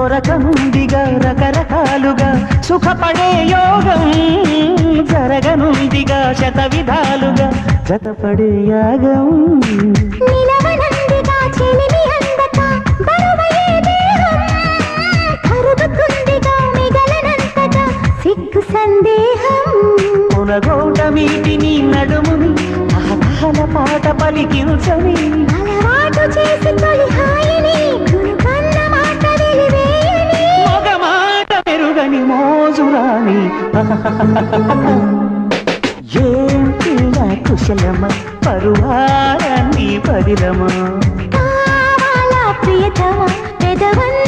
దొరకనుందిగా రకరకాలుగా సుఖపడే యోగం జరగనుందిగా శత విధాలుగా జతపడే యాగం. కొనగోట మీటిని నడుముని పాట పలికించని మెరుగని మోజురాని ఏం పిల్ల కుశలమ? పరువారాన్ని పదిలమా ప్రియతమ పెదవన్